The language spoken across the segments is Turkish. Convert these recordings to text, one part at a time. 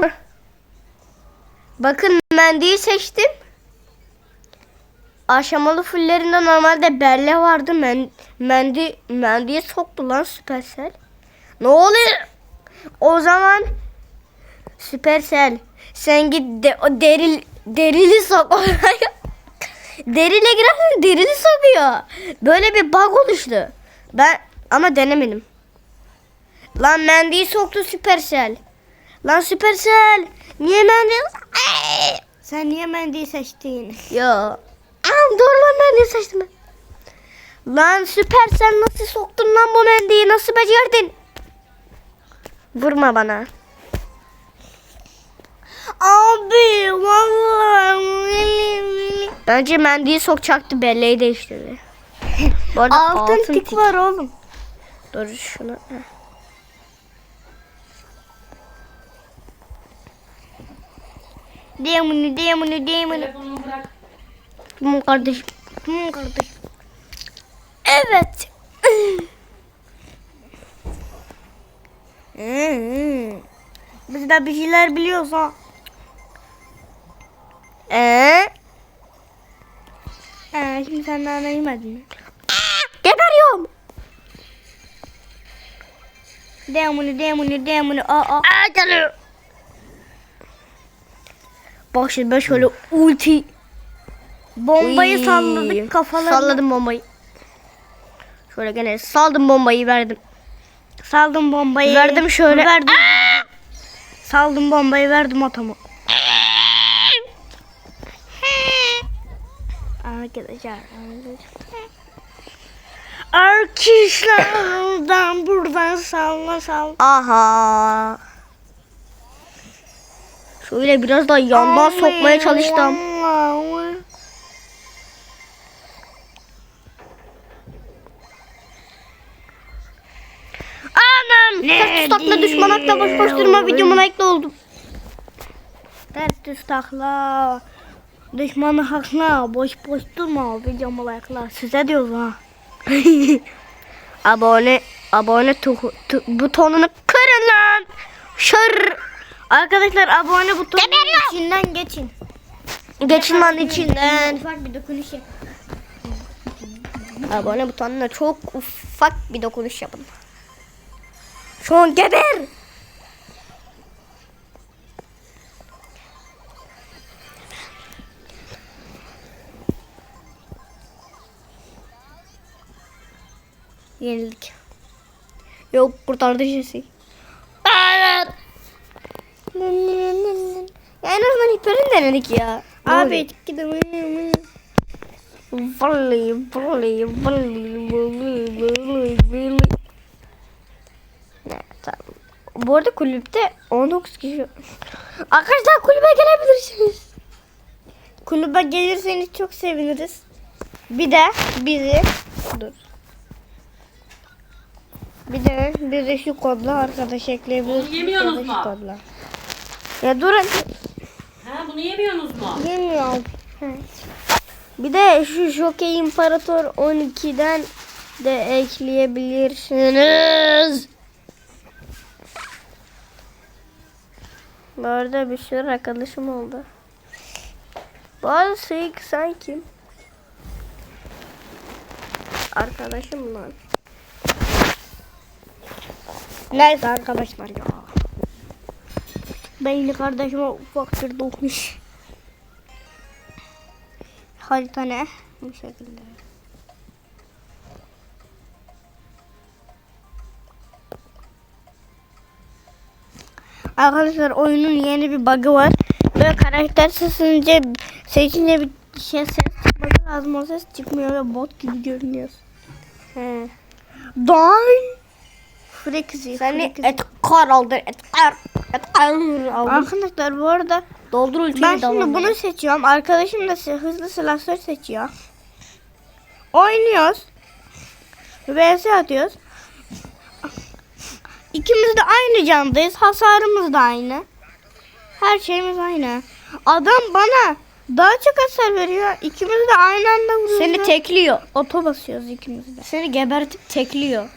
mı? Bakın mendiyi seçtim. Aşamalı fullerinde normalde belle vardı. Men, mendi, mendiye soktu lan Supercell. Ne oluyor? O zaman Supercell sen git de, o deril, derili sok oraya. Derile girersen derili sokuyor. Böyle bir bug oluştu. Ben ama denemedim. Lan mendiyi soktu Supercell. Lan Supercell. Niye mendiyi... Sen niye mendiyi seçtin? Yo. Aa, doğru lan mendiyi seçtim ben. Lan Supercell nasıl soktun lan bu mendiyi? Nasıl becerdin? Vurma bana. Abi vallahi. Bence mendiyi sokacaktı belleği değiştirdi. Bu arada Altın, tik, var oğlum. Dur şunu. heh. Demonu demonu demonu. Telefonumu bırak. Tamam kardeşim. Tamam kardeşim. Evet. Biz de bir şeyler biliyoruz ha. Ee, Ee, şimdi sen daha yemedin mi? geberiyorum. Demonu demonu demonu. Aa aa. Aa, geliyor. Bak şimdi ben şöyle ulti Bombayı Uy. salladık kafalarına. Salladım bombayı. Şöyle gene saldım bombayı verdim. Saldım bombayı. Verdim şöyle. Verdim. Saldım bombayı verdim atama. Arkadaşlar. Arkadaşlardan buradan salla salla. Aha. Şöyle biraz da yandan sokmaya çalıştım. Anam. Ters takla düşman hakla boş boş durma videoma like oldum. Ters takla. Düşmanı hakla. Boş boş durma. Videomu like'la. Size diyoruz ha. Abone abone butonunu kırın lan. Şır. Arkadaşlar abone butonunun Geberiyor. içinden geçin. Geçin lan içinden. Ufak bir dokunuş yap. Abone butonuna çok ufak bir dokunuş yapın. Şu an geber. Yenildik. Yok kurtardı Jesse. Evet. Ya en azından hiperin denedik ya. Abi gidelim. Vallahi vallahi vallahi vallahi vallahi vallahi. Ne tamam. Bu arada kulüpte 19 kişi. Arkadaşlar kulübe gelebilirsiniz. Kulübe gelirseniz çok seviniriz. Bir de bizi dur. Bir de bizi şu kodla arkadaş ekleyebilirsiniz. Onu yemiyorsunuz mu? Ya dur hadi. Ha bunu yemiyorsunuz mu? Yemiyorum. Bir de şu Jockey İmparator 12'den de ekleyebilirsiniz. Bu arada bir sürü arkadaşım oldu. Bu arada Sıyık sen kim? Arkadaşım lan. Neyse arkadaşlar ya. Beyni kardeşime ufak bir dokunuş. Harita ne? Bu şekilde. Arkadaşlar oyunun yeni bir bug'ı var. Böyle karakter seçince seçince bir şey ses çıkması lazım. O ses çıkmıyor ve bot gibi görünüyor. He. Die. Freaky. Seni freaky. et kar aldır et kar et kar aldır. Arkadaşlar bu arada Doldur ultiyi ben şimdi bunu seçiyorum. Arkadaşım da hızlı silahlar seçiyor. Oynuyoruz. VS atıyoruz. İkimiz de aynı candayız. Hasarımız da aynı. Her şeyimiz aynı. Adam bana daha çok hasar veriyor. İkimiz de aynı anda vuruyoruz. Seni tekliyor. Oto basıyoruz ikimiz de. Seni gebertip tekliyor.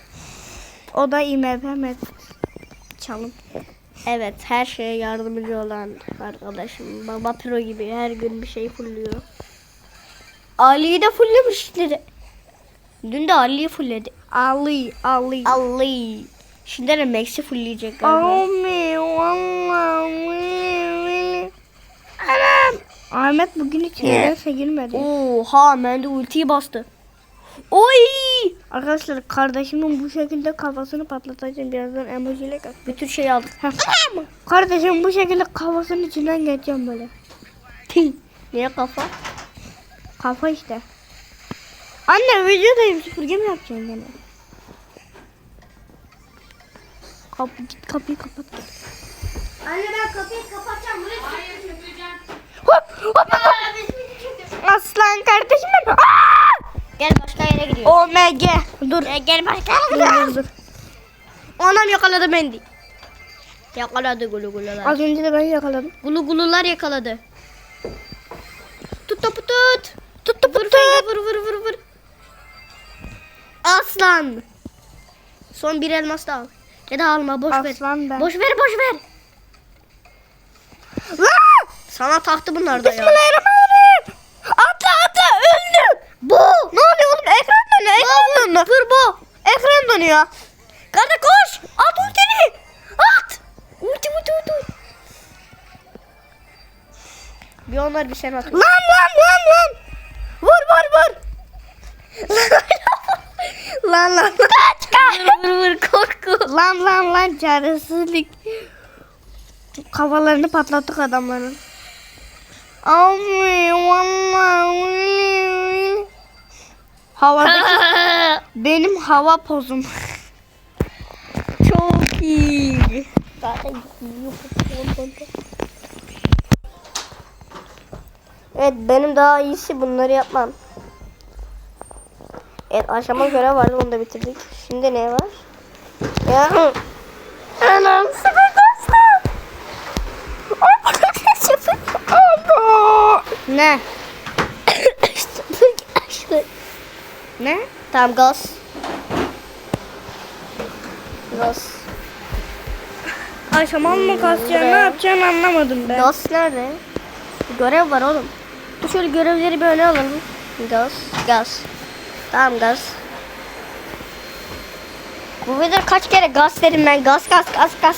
O da IMP met çalım. Evet her şeye yardımcı olan arkadaşım. Baba pro gibi her gün bir şey fulluyor. Ali'yi de fulllemiştir. Dün de Ali'yi fulledi. Ali, Ali. Ali. Şimdi de Max'i fullleyecek galiba. Ami, vallahi. Anam. Ahmet bugün hiç nedense girmedi. Oha Mendi ultiyi bastı. Oy! Arkadaşlar kardeşimin bu şekilde kafasını patlatacağım birazdan emojiyle gel. Bütün şeyi aldık. Kardeşim bu şekilde kafasının içinden geçeceğim böyle. Niye kafa? Kafa işte. Anne videodayım süpürge mi yapacaksın gene? Kapı git kapıyı kapat. Anne ben kapıyı kapatacağım. Hayır süpüreceğim. Hop hop hop. Aslan kardeşim benim. Aa! Gel başka yere gidiyoruz. OMG. Dur. gel başka Dur dur dur. Anam yakaladı Mendi. Yakaladı gulu gulular. Az önce de ben yakaladım. Gulu gulular yakaladı. Tut topu tut. Tut topu tut. Vur vur vur vur. Aslan. Son bir elmas da al. Ya da alma boş ver. Aslan ben. Boş ver boş ver. Sana taktı bunlar da ya. Bismillahirrahmanirrahim. Atla atla öldüm. Bu. Ne oluyor oğlum? Ekran dönüyor. Ekran dönüyor. Dur bu. Ekran dönüyor. Karda koş. At ultini. At. Ulti ulti ulti. Bir onlar bir sen at. Lan lan lan lan. Vur vur vur. lan lan. Kaç kaç. vur vur korku. Lan lan lan çaresizlik. Kafalarını patlattık adamların. Abi vallahi. Havadaki benim hava pozum. Çok iyi. Evet benim daha iyisi bunları yapmam. Evet aşama göre vardı onu da bitirdik. Şimdi ne var? Ya. Anam sıfır kastı. Ne? Ne? Tamam gaz. Gaz. Aşaman mı kasacaksın? Ne yapacaksın anlamadım ben. Gaz nerede? Görev var oğlum. Dur şöyle görevleri bir öne alalım. Gaz, gaz. Tamam gaz. Bu videoda kaç kere gaz dedim ben. Gaz, gaz, gaz, gaz.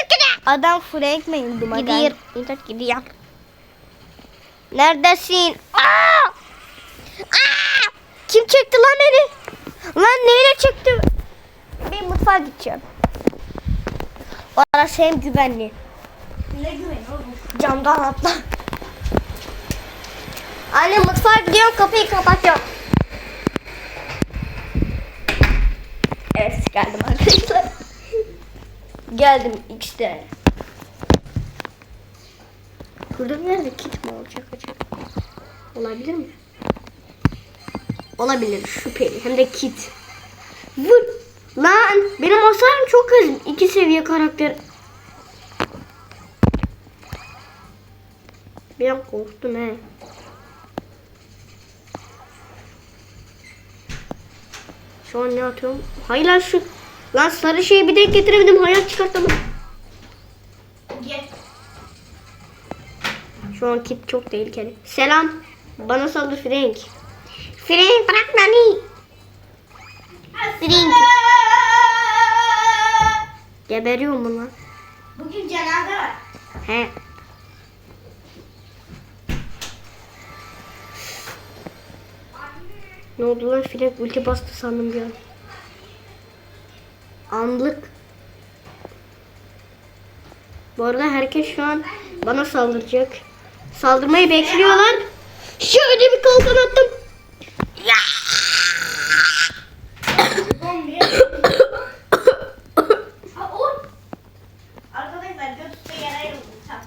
adam Frank mi indim Gidiyor. İnternet gidiyor. Neredesin? Aa! Aa! Kim çekti lan beni? Lan neyle çekti? Ben mutfağa gideceğim. Orası hem güvenli. Ne güven oğlum? Camdan atla. Anne mutfağa gidiyorum kapıyı kapatıyorum. Evet geldim arkadaşlar. Geldim X'de. Burada bir yerde kit mi olacak acaba? Olabilir mi? Olabilir şüpheli. Hem de kit. Vur. Lan benim hasarım çok az. İki seviye karakter. Bir an korktum he. Şu an ne atıyorum? Hayır lan şu. Lan sarı şeyi bir denk getiremedim. Hayat çıkartamadım. Gel. Şu an kit çok tehlikeli. Selam. Bana saldır Frank. Frank bırak beni. Frank. Geberiyor mu lan? Bugün cenaze var. He. Ne oldu lan Frank ulti bastı sandım bir an. Anlık. Bu arada herkes şu an bana saldıracak. Saldırmayı bekliyorlar. Şöyle bir kalkan attım. Yollayacağım.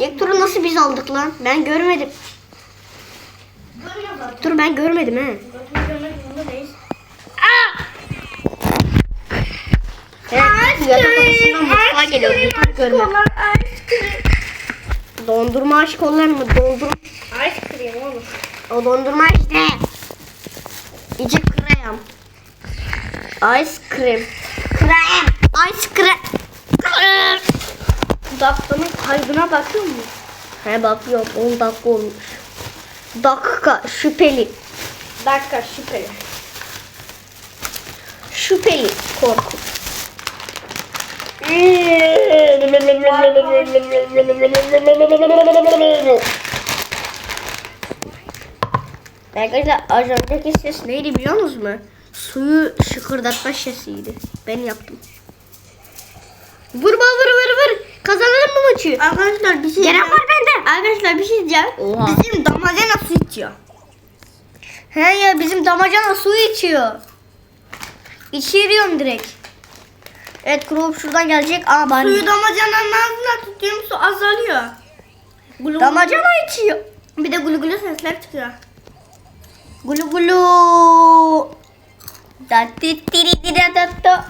İlk turu nasıl biz aldık lan? Ben görmedim. Dur ben görmedim he. Mutfağa geliyor. Görme. Kolar ice cream. Dondurma aşk olan mı? Dondurma. Ice cream oğlum. O dondurma işte. İçi krem. Ice cream. Krem. Ice cream. Krem. Dakikanın kaydına bakıyor musun? He bakıyorum 10 dakika olmuş. Dakika şüpheli. Dakika şüpheli. Şüpheli korku. Arkadaşlar az önceki ses neydi biliyor musunuz mu? Suyu şıkırdatma sesiydi. Ben yaptım. Vur bana vur vur vur. Kazanalım mı maçı? Arkadaşlar bir şey Gelen var bende. Arkadaşlar bir şey diyeceğim. Oha. Bizim damacana su içiyor. He ya bizim damacana su içiyor. İçiriyorum direkt. Evet Krop şuradan gelecek. Aa bari. Suyu damacananın ağzına tutuyorum su azalıyor. Gulu Damacana içiyor. Bir de gulu gulu sesler çıkıyor. Gulu gulu. Da ti ti ri ti da da da.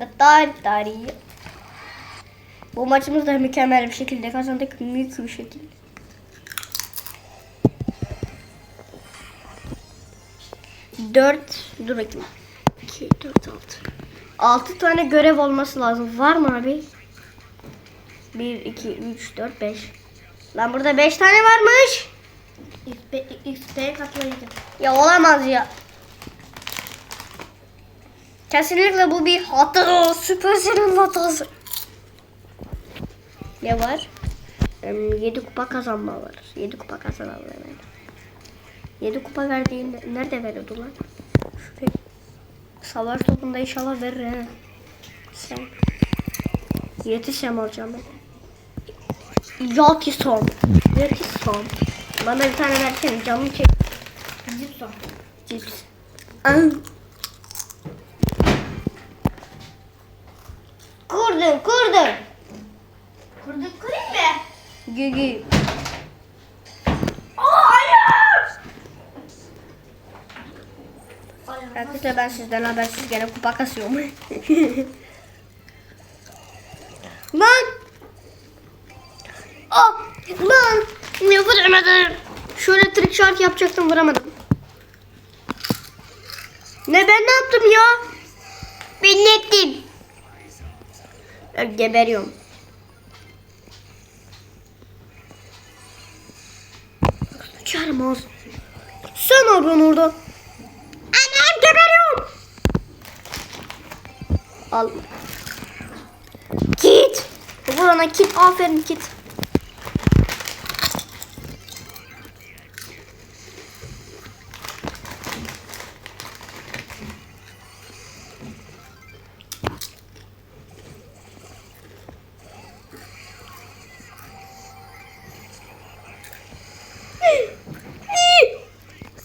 Da tar tari. Bu maçımız da mükemmel bir şekilde kazandık. Büyük bir şekilde. Dört, dur bakayım. İki, dört, altı. Altı tane görev olması lazım. Var mı abi? Bir, iki, üç, dört, beş. Lan burada beş tane varmış. XP, XP katlayıcı. Ya olamaz ya. Kesinlikle bu bir hata. Süpersel'in hatası. Ne var? 7 kupa kazanma var. 7 kupa kazanalım hemen. 7 kupa verdiğinde nerede veriyordu lan? Şuraya. Savaş topunda inşallah verir he. Sen. Yetişem alacağım ben. Yatişem. Yetişem. Bana bir tane versene canım çek. Cips o. Cips. An. Kurdun kurdun. Kurduk kırayım mı? Aa hayır. Arkadaşlar ben sizden habersiz gene kupa kasıyorum. lan. Ah lan. Ne vuramadım. Şöyle trick shot yapacaktım vuramadım. Ne ben ne yaptım ya? Ben ne ettim? Ben geberiyorum. Çarım ağzım. Sen yapıyorsun orada? Annem geberiyorum. Al. Git. Vur git. Aferin git.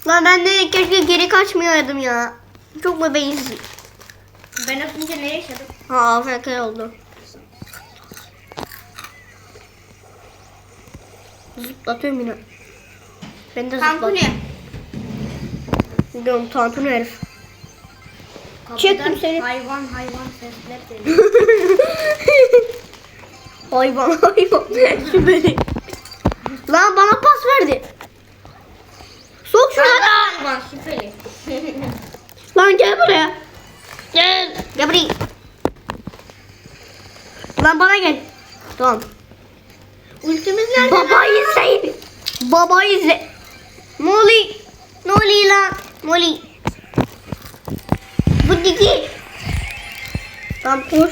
Lan ben de keşke geri kaçmayaydım ya. Çok bebeğiz. Ben atınca ne yaşadım? Ha AFK oldu. Zıplatıyorum yine. Ben de zıplatıyorum. Gidiyorum tantuni herif. Çektim seni. Hayvan hayvan sesler geliyor. hayvan hayvan. Şu beni. Lan bana pas verdi. Sok şuraya. hayvan şüpheli. Lan gel buraya. Gel. Gel buraya. Lan bana gel. Tamam. Ultimiz nerede? Baba izleyin. Baba izle. Molly. Molly lan. Molly. Bu diki. Tam koş.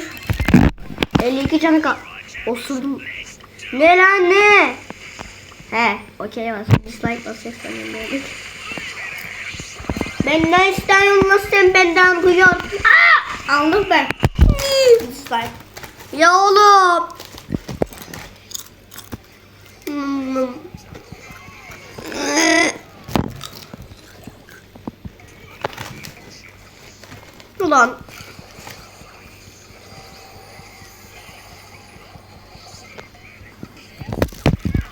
52 canı kal. Osurdum. Ne lan ne? He, okey bas. Dislike basıyorsan yani. Benden nasıl sen benden duyuyor. Aa! Aldım ben. Dislike. Ya oğlum. Ulan.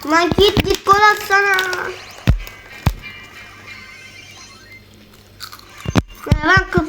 Lan git git gol atsana. Lan kafa